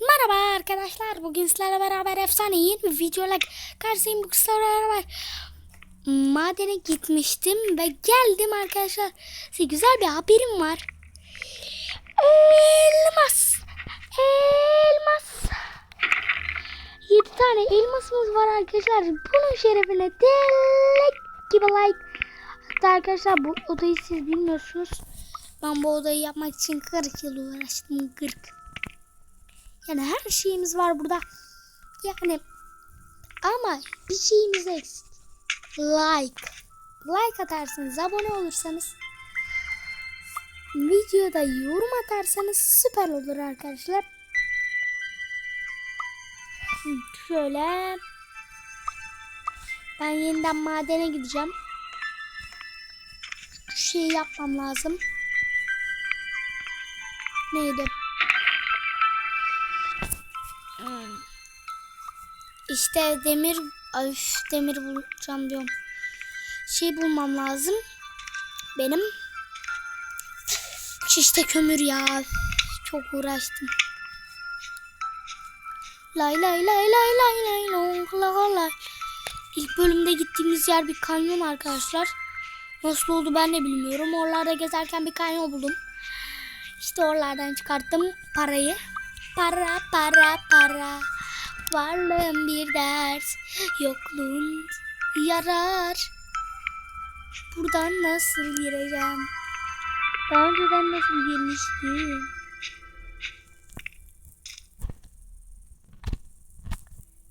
Merhaba arkadaşlar. Bugün sizlerle beraber efsane yeni bir videoyla karşınızdayım. Bugün sizlerle beraber madene gitmiştim ve geldim arkadaşlar. Size güzel bir haberim var. Elmas. Elmas. 7 tane elmasımız var arkadaşlar. Bunun şerefine delek gibi like. Hatta arkadaşlar bu odayı siz bilmiyorsunuz. Ben bu odayı yapmak için 40 yıl uğraştım. 40. Yani her şeyimiz var burada. Yani ama bir şeyimiz eksik. Like. Like atarsınız, abone olursanız videoda yorum atarsanız süper olur arkadaşlar. Şöyle ben yeniden madene gideceğim. Şu şeyi yapmam lazım. Neydi? İşte demir ay demir bulacağım diyorum. Şey bulmam lazım. Benim şişte kömür ya. Çok uğraştım. Lay lay lay lay lay lay long la lay. İlk bölümde gittiğimiz yer bir kanyon arkadaşlar. Nasıl oldu ben de bilmiyorum. Oralarda gezerken bir kanyon buldum. İşte oralardan çıkarttım parayı. Para para para. Varlığın bir ders. Yokluğun yarar. Buradan nasıl gireceğim? Daha önceden nasıl girmiştim?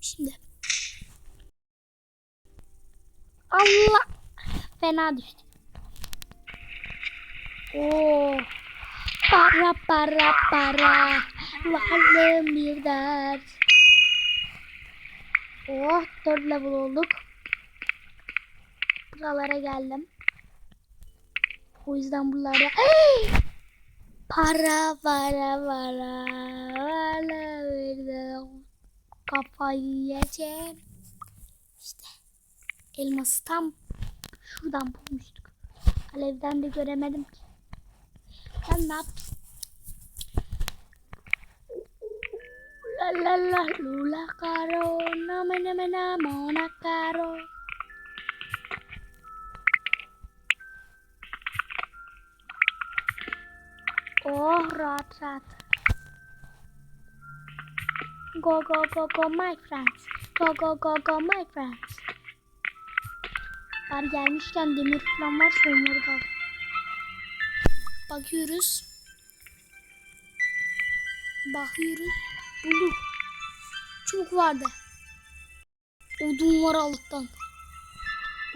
Şimdi. Allah. Fena düştü. Oo. Para para para. Varlığım bir dert. Oh 4 level olduk. Buralara geldim. O yüzden buralarda para para para para dert. Kafayı yiyeceğim. İşte elması tam şuradan bulmuştuk. Alevden de göremedim ki. Ben ne? La la la lula caro no me ne me na mona caro. Oh rahat rahat. Go go go go my friends. Go go go go my friends. Var gelmişken demir falan varsa onları al. Bakıyoruz. Bakıyoruz. Bulduk. Çubuk vardı. Odun var Allah'tan.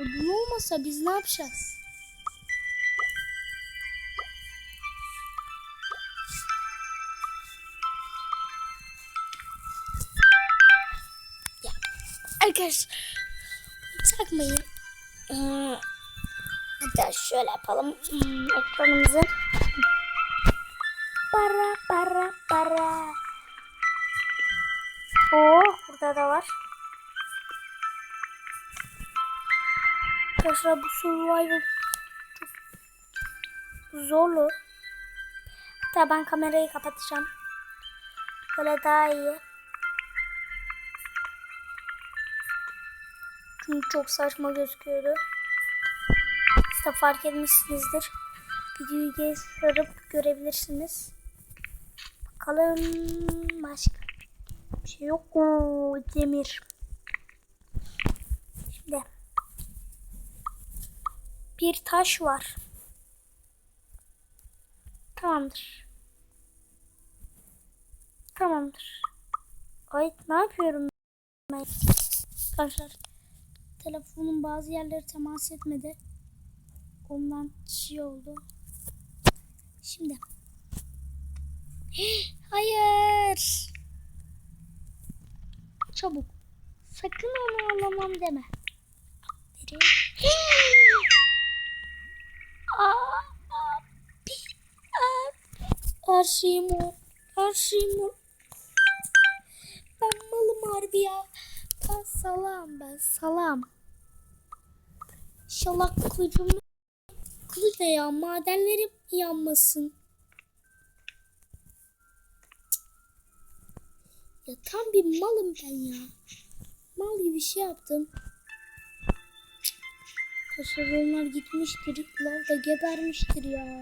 Odun olmasa biz ne yapacağız? Ya arkadaşlar takmayın. Hmm, Hatta şöyle yapalım hmm, ekranımızı. Para para para. Oh burada da var. Arkadaşlar bu survival çok zorlu. Hatta ben kamerayı kapatacağım. Böyle daha iyi. Çünkü çok saçma gözüküyordu. De fark etmişsinizdir. Videoyu gez sarıp görebilirsiniz. Bakalım başka bir şey yok. Oo, demir. Şimdi bir taş var. Tamamdır. Tamamdır. Ay ne yapıyorum? Arkadaşlar telefonun bazı yerleri temas etmedi. Ondan şey oldu. Şimdi. Hayır. Çabuk. Sakın onu alamam deme. Her şeyim o. Her şeyim o. Ben malım harbi ya. Ben salam ben salam. İnşallah kılıcım kılıç ne ya madenlerim yanmasın. Ya tam bir malım ben ya. Mal gibi bir şey yaptım. Kaşarlar gitmiştir. Lav da gebermiştir ya.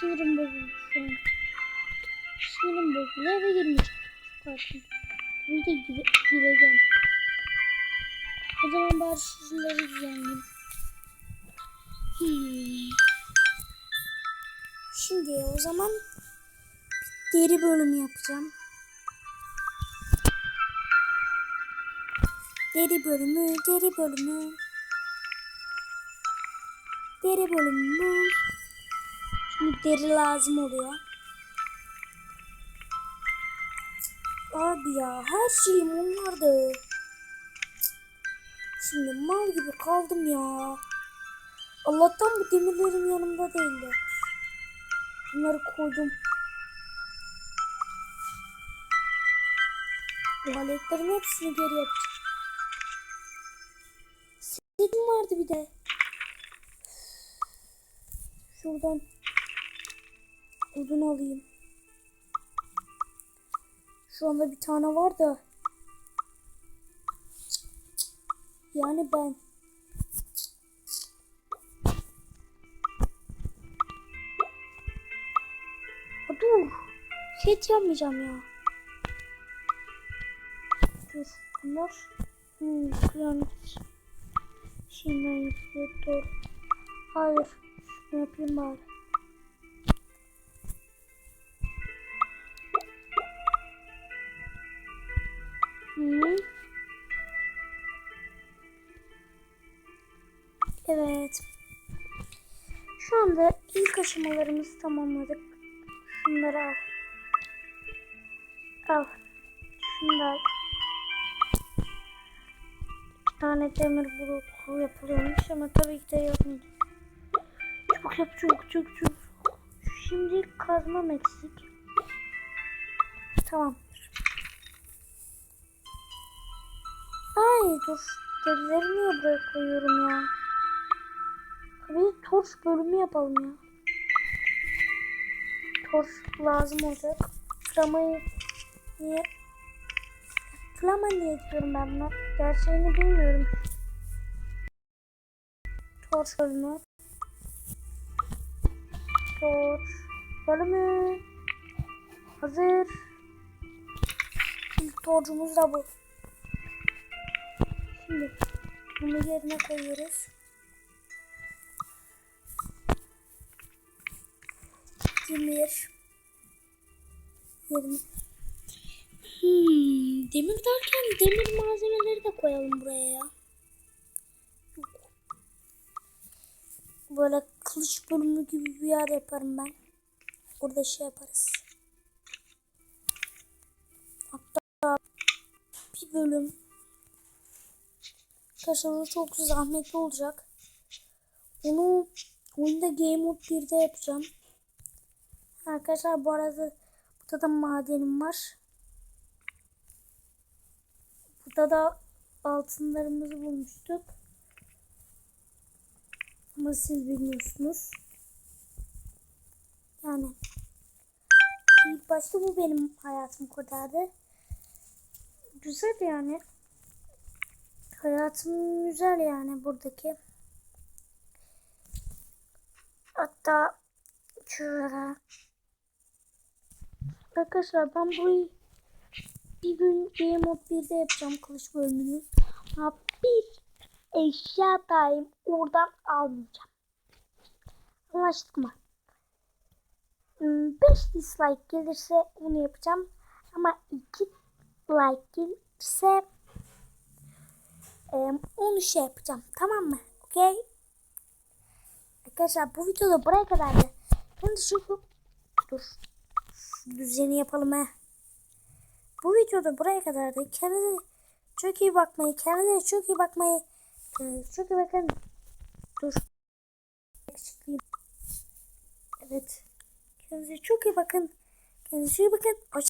Sinirim bozuldu şu an. Sinirim bozuldu. Eve girmeyeceğim. Pardon. Bir de gire gireceğim. O zaman bari şuraları düzenleyeyim. Hmm. Şimdi o zaman deri bölümü yapacağım. Deri bölümü, deri bölümü. Deri bölümü. Şimdi deri lazım oluyor. Abi ya her şeyim onlardı. Şimdi mal gibi kaldım ya. Allah'tan bu demirlerim yanımda değildi. Bunları koydum. Bu aletlerin hepsini geri yapacağım. Setim vardı bir de. Şuradan odun alayım. Şu anda bir tane var da. Yani ben. Dur. Set yapmayacağım ya. Dur. Bunlar hmm, kıyamet şeyinden yapılıyor. Dur. Hayır. Şunu yapayım bari. Hı. Evet. Şu anda ilk aşamalarımızı tamamladık. Şunları al. Al. Şunu da al. İki tane demir bloku yapılıyormuş ama tabii ki de yapmayacağım. Çabuk yap çabuk çabuk çabuk. Şimdi kazmam eksik. Tamam. Ay dur. Derileri niye buraya ya? Bir torç bölümü yapalım ya. Torç lazım olacak. Flamayı niye? Flama niye diyorum ben buna? Gerçeğini bilmiyorum. Torç bölümü. Torç bölümü. Hazır. İlk torcumuz da bu. Şimdi bunu yerine koyuyoruz. Demir. Yerine. Hmm, demir derken demir malzemeleri de koyalım buraya ya. Böyle kılıç bölümü gibi bir yer yaparım ben. Orada şey yaparız. Hatta bir bölüm Arkadaşlar çok zahmetli olacak. Onu oyunda Game Mode 1'de yapacağım. Arkadaşlar bu arada burada da madenim var. Burada da altınlarımızı bulmuştuk. Ama siz bilmiyorsunuz. Yani ilk başta bu benim hayatımı kurtardı. Güzel yani. Hayatım güzel yani buradaki. Hatta şurada. Arkadaşlar ben burayı bir gün Game Mode 1'de yapacağım kılıç bölümünü. Ama bir eşya daim oradan almayacağım. Anlaştık mı? 5 dislike gelirse onu yapacağım. Ama 2 like gelirse onu şey yapacağım. Tamam mı? Okey. Arkadaşlar bu videoda buraya kadardı. Ben de şu dur. Düzeni yapalım he. Bu videoda buraya kadardı. Kendinize çok iyi bakmayı, kendinize çok iyi bakmayı, çok iyi bakın. Dur. Evet. Kendinize çok iyi bakın. Kendinize iyi bakın. Hoşça